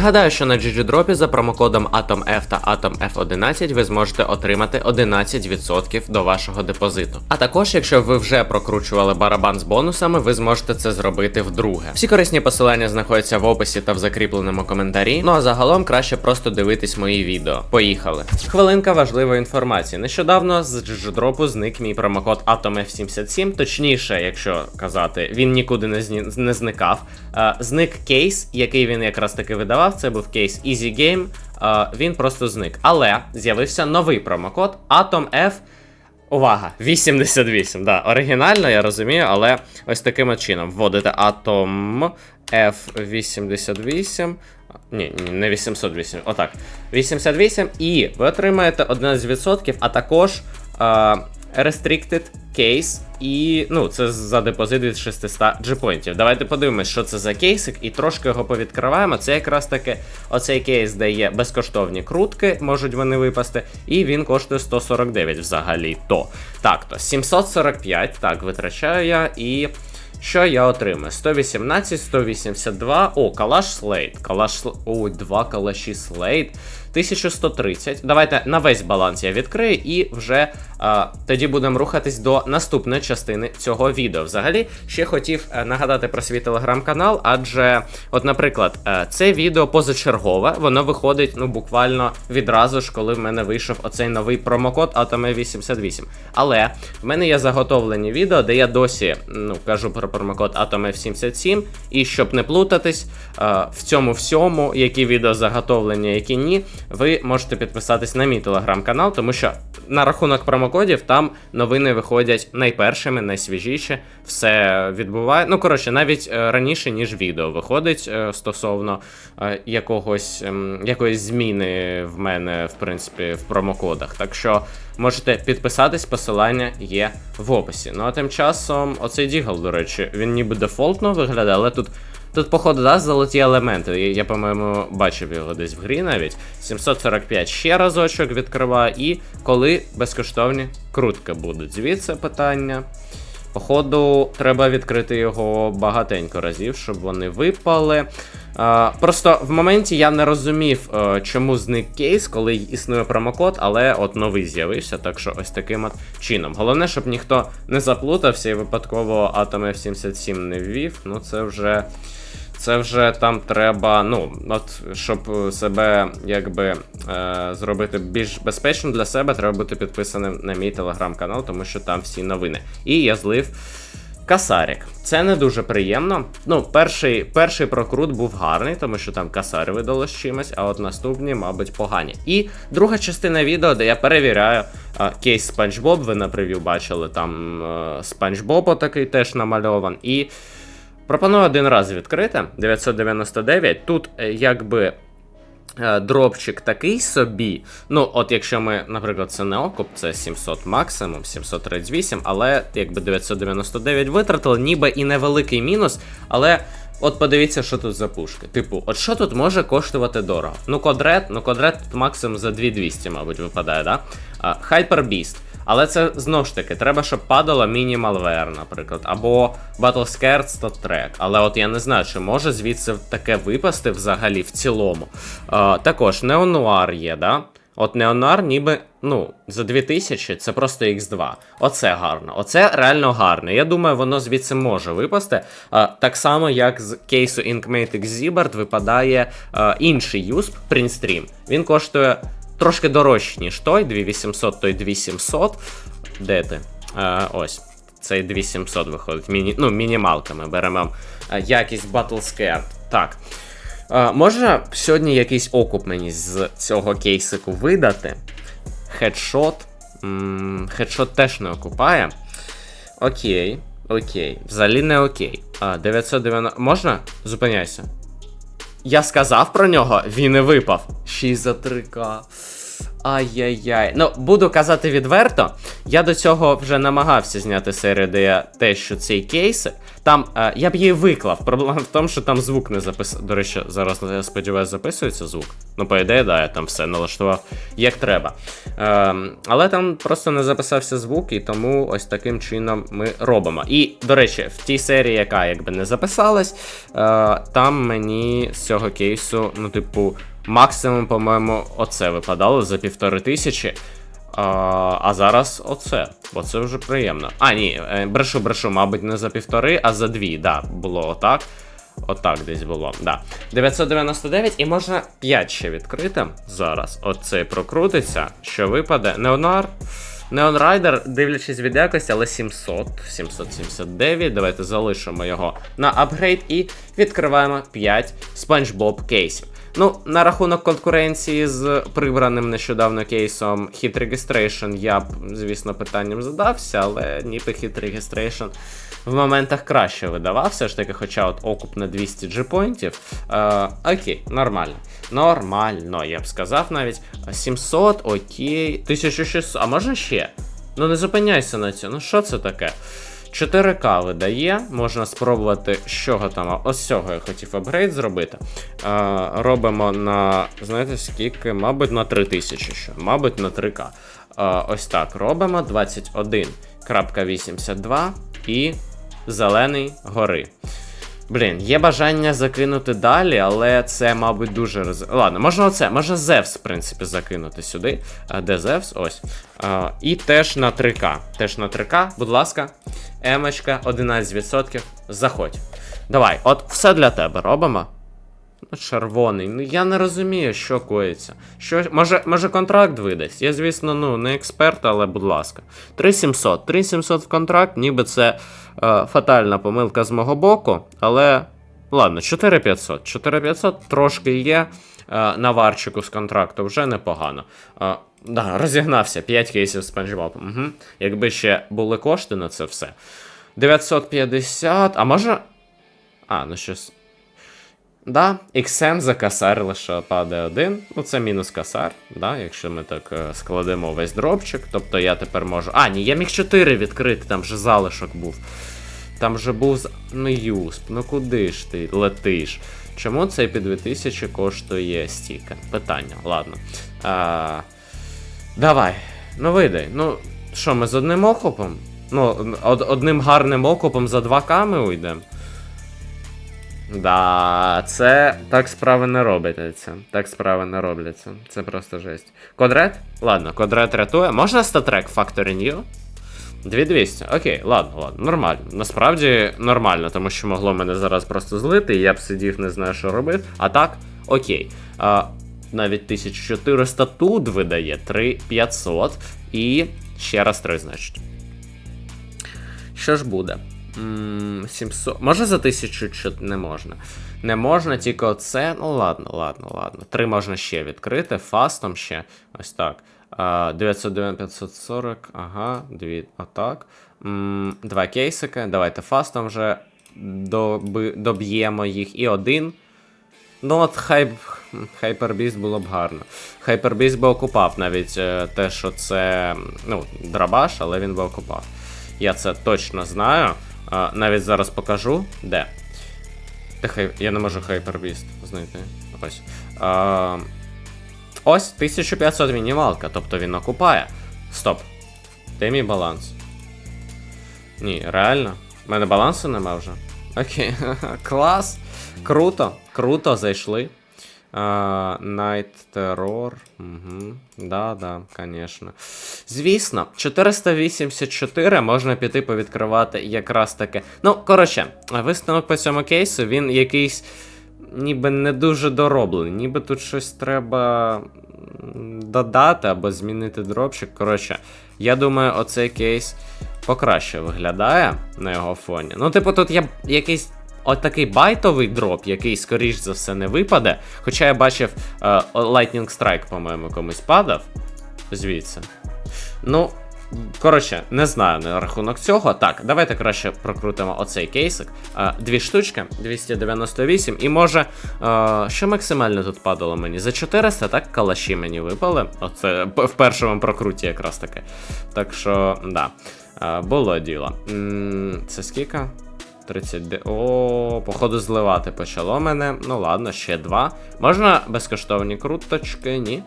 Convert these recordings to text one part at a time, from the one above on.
Нагадаю, що на GGDrop за промокодом AtomF та AtomF11 ви зможете отримати 11% до вашого депозиту. А також, якщо ви вже прокручували барабан з бонусами, ви зможете це зробити вдруге. Всі корисні посилання знаходяться в описі та в закріпленому коментарі. Ну а загалом краще просто дивитись мої відео. Поїхали. Хвилинка важливої інформації. Нещодавно з GGDrop зник мій промокод AtomF77, точніше, якщо казати, він нікуди не, зні... не зникав. Е, зник кейс, який він якраз таки видавав. Це був кейс Easy Game. Він просто зник. Але з'явився новий промокод AtomF. Увага! 88. Да, оригінально, я розумію, але ось таким чином. Вводите Atom F88. Ні, ні, не 808, отак. 88, і ви отримаєте 11%, а також е, Restricted Case, і ну, це за депозит від 600 G-поінтів. Давайте подивимось, що це за кейсик, і трошки його повідкриваємо. Це якраз таки оцей кейс, де є безкоштовні крутки, можуть вони випасти, і він коштує 149 взагалі то. Так, то 745, так, витрачаю я і. Що я отримаю? 118, 182. О, калаш слейд. Калаш. О, два калаші слейд. 1130. Давайте на весь баланс я відкрию і вже а, тоді будемо рухатись до наступної частини цього відео. Взагалі, ще хотів е, нагадати про свій телеграм-канал, адже, от, наприклад, е, це відео позачергове, воно виходить ну буквально відразу ж, коли в мене вийшов оцей новий промокод Atome 88. Але в мене є заготовлені відео, де я досі ну, кажу про промокод Atome 77 і щоб не плутатись е, в цьому всьому, які відео заготовлені, які ні ви можете підписатись на мій телеграм-канал, тому що на рахунок промокодів там новини виходять найпершими, найсвіжіше. Все відбуває. Ну, коротше, навіть е, раніше, ніж відео виходить е, стосовно е, якогось ем, якоїсь зміни в мене, в принципі, в промокодах. Так що можете підписатись, посилання є в описі. Ну а тим часом, оцей Дігл, до речі, він ніби дефолтно виглядає, але тут. Тут, походу, да, золоті елементи. Я, я по-моєму, бачив його десь в грі навіть. 745 ще разочок відкриваю. І коли безкоштовні крутки будуть. Звідси питання. Походу, треба відкрити його багатенько разів, щоб вони випали. А, Просто в моменті я не розумів, а, чому зник кейс, коли існує промокод, але от новий з'явився, так що ось таким от чином. Головне, щоб ніхто не заплутався і випадково Atom F77 не ввів. Ну це вже. Це вже там треба, ну, от, щоб себе якби е, зробити більш безпечно для себе, треба бути підписаним на мій телеграм-канал, тому що там всі новини. І я злив касарік. Це не дуже приємно. Ну, перший перший прокрут був гарний, тому що там касари видало з чимось, а от наступні, мабуть, погані. І друга частина відео, де я перевіряю е, кейс Спанч Боб, ви на прев'ю бачили, там е, Спанч Боб отакий теж намальован. І. Пропоную один раз відкрити 999. Тут е, якби е, дропчик такий собі. Ну, от якщо ми, наприклад, це не окуп, це 700 максимум, 738, але якби 999 витратили, ніби і невеликий мінус, але. От подивіться, що тут за пушки. Типу, от що тут може коштувати дорого? Ну, кодрет, ну кодрет тут максимум за 2200, мабуть, випадає, да? Beast. Але це знову ж таки, треба, щоб падало Minimalware, наприклад, або Battlescared Stat Track. Але от я не знаю, чи може звідси таке випасти взагалі в цілому. А, також Neonuar є, да? От Neonuar ніби, ну, за 2000 це просто X2. Оце гарно. Оце реально гарно. Я думаю, воно звідси може випасти. А, так само, як з кейсу Inkmate Xibert випадає а, інший юсп, Printstream. Він коштує трошки дорожче, ніж той, 2800, той 2700. Де ти? А, ось. Цей 2700 виходить. Міні... Ну, мінімалками беремо а, якість Battlescared. Так. А, можна сьогодні якийсь окуп мені з цього кейсику видати? Хедшот. Хедшот теж не окупає. Окей. Окей. Взагалі не окей. А, 990. Можна? Зупиняйся. Я сказав про нього, він і випав. 6 за 3к. Ай-яй-яй. Ну, буду казати відверто, я до цього вже намагався зняти серію, де те, що ці кейси. Там е, я б її виклав. Проблема в тому, що там звук не записав. До речі, зараз я сподіваюся, записується звук. Ну, по ідеї, да, я там все налаштував як треба. Е, але там просто не записався звук, і тому ось таким чином ми робимо. І, до речі, в тій серії, яка якби не записалась, е, там мені з цього кейсу, ну, типу, максимум, по-моєму, оце випадало за півтори тисячі. А, а зараз оце, бо це вже приємно. А, ні, е, брешу, брешу, мабуть, не за півтори, а за дві. Да, було отак. Отак десь було. Да. 999 і можна 5 ще відкрити зараз. Оцей прокрутиться, що випаде. Неонар. Неон Райдер, дивлячись від якості, але 700, 779. Давайте залишимо його на апгрейд і відкриваємо 5 SpongeBob кейсів. Ну, на рахунок конкуренції з прибраним нещодавно кейсом Hit Registration я б, звісно, питанням задався, але ніби Hit Registration в моментах краще видавався ж таки, хоча от окуп на 200 джипоінтів. Е, окей, нормально. Нормально, я б сказав навіть. 700, окей, 1600, а можна ще? Ну не зупиняйся на цьому. Ну що це таке? 4К видає, можна спробувати, з чого там. Ось цього я хотів апгрейд зробити. Е, робимо на, знаєте, скільки? Мабуть, на 3000 що, Мабуть, на 3К. Е, ось так робимо. 21.82 і зелений гори. Блін, є бажання закинути далі, але це, мабуть, дуже роз... Ладно, можна оце, можна Зевс, в принципі, закинути сюди. А, Де Зевс? Ось. А, і теж на 3К. Теж на 3К, будь ласка. Емочка, 11%. Заходь. Давай, от все для тебе робимо. Ну, червоний. Ну я не розумію, що коїться. Що, може, може контракт видасть? Я, звісно, ну, не експерт, але будь ласка. 3700. 3700 в контракт, ніби це е, фатальна помилка з мого боку, але. Ладно, 4500. 4500 трошки є. Е, на варчику з контракту вже непогано. Е, да, розігнався 5 кейсів з Угу. Якби ще були кошти на це все. 950. А може. А, ну щось. Да, XM за касар лише падає один. Ну, це мінус касар, да, якщо ми так е, складемо весь дропчик. Тобто я тепер можу. А, ні, я міг 4 відкрити, там же залишок був. Там же був. Ну, юсп, ну куди ж ти летиш? Чому цей під 2000 коштує стільки? Питання, ладно. А, давай. Ну видай. Ну, що, ми з одним окопом? Ну, од- одним гарним окопом за 2К ми уйдемо. Да, це так справи не робляться. Так справи не робляться. Це просто жесть. Кодрет? Ладно, кодрет рятує. Можна статрек Factory New? 2200. Окей, ладно, ладно, нормально. Насправді нормально, тому що могло мене зараз просто злити, і я б сидів, не знаю, що робив. А так, окей. А, навіть 1400 тут видає 3500 і ще раз 3, значить. Що ж буде? М, 700. Може за 1000 чи не можна? Не можна, тільки оце. Ну ладно, ладно, ладно. Три можна ще відкрити, фастом ще. Ось так. 909, 540, ага, дві, отак. Два кейсики. Давайте фастом вже доб'ємо їх. І один. Ну, от хай Хайпербіст було б гарно. Хайпербіст би окупав навіть е, те, що це ну, драбаш, але він би окупав. Я це точно знаю. А, навіть зараз покажу. Де? Де хай... Я не можу Хайпербіст знайти. Ось. А, ось 1500 мінімалка, тобто він окупає. Стоп. Де мій баланс? Ні, реально? У мене балансу нема вже. Окей, клас. Круто, круто зайшли. А, Night Terror. Угу. Да, да, конечно. Звісно, 484 можна піти повідкривати якраз таки. Ну, коротше, висновок по цьому кейсу, він якийсь ніби не дуже дороблений. Ніби тут щось треба додати або змінити дропчик. Коротше, я думаю, оцей кейс покраще виглядає на його фоні. Ну, типу, тут є якийсь. От такий байтовий дроп, який, скоріш за все, не випаде. Хоча я бачив е, Lightning Strike, по-моєму, комусь падав. Звідси. Ну, Коротше, не знаю на рахунок цього. Так, давайте краще прокрутимо оцей кейсик. А, дві штучки, 298, і може, а, що максимально тут падало мені? За 400, так, калаші мені випали. Оце в першому прокруті якраз таки. Так що, да, було діло. Це скільки? 30. О, походу зливати почало мене. Ну ладно, ще два. Можна безкоштовні круточки? Ні.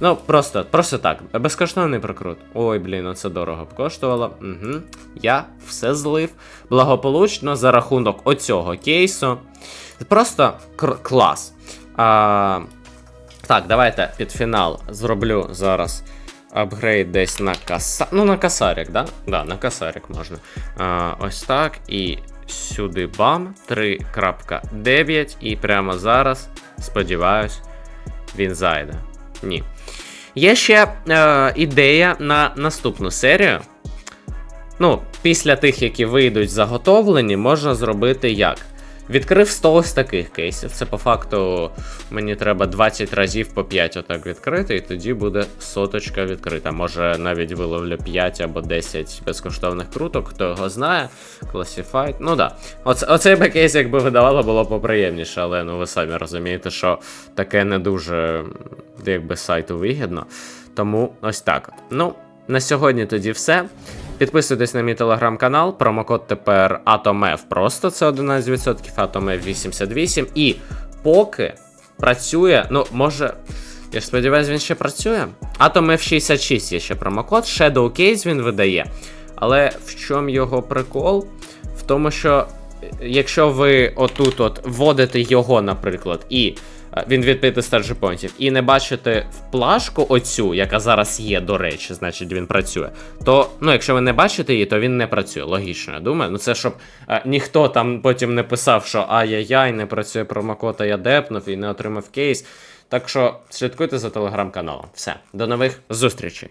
Ну, просто, просто так. Безкоштовний прокрут. Ой, блін, оце дорого б коштувало. Угу. Я все злив. Благополучно за рахунок оцього кейсу. Просто клас. А, так, давайте під фінал зроблю зараз апгрейд десь на каса. Ну, на касарик, да? Да, на касарик можна. А, ось так. І сюди бам. 3.9. І прямо зараз, сподіваюсь, він зайде. Ні. Є ще е, ідея на наступну серію. Ну, після тих, які вийдуть заготовлені, можна зробити як? Відкрив 100 ось таких кейсів. Це по факту мені треба 20 разів по 5 отак відкрити, і тоді буде соточка відкрита. Може навіть виловлю 5 або 10 безкоштовних круток, хто його знає. Classified. Ну да. Оце, оцей би кейс, якби видавало, було поприємніше, але ну ви самі розумієте, що таке не дуже якби сайту вигідно. Тому ось так. Ну, на сьогодні тоді все. Підписуйтесь на мій телеграм-канал, промокод тепер AtomF просто це 11%, AtomF 88. І поки працює, ну, може. Я ж сподіваюся, він ще працює. AtomF 66 є ще промокод, Shadow Case він видає. Але в чому його прикол? В тому, що е, якщо ви отут от вводите його, наприклад, і він від 500 понтів. і не бачите в плашку оцю, яка зараз є, до речі, значить він працює. То, ну, якщо ви не бачите її, то він не працює. Логічно, я думаю. Ну це щоб е, ніхто там потім не писав, що ай-яй-яй, не працює промокод, я депнув і не отримав кейс. Так що слідкуйте за телеграм-каналом. Все, до нових зустрічей.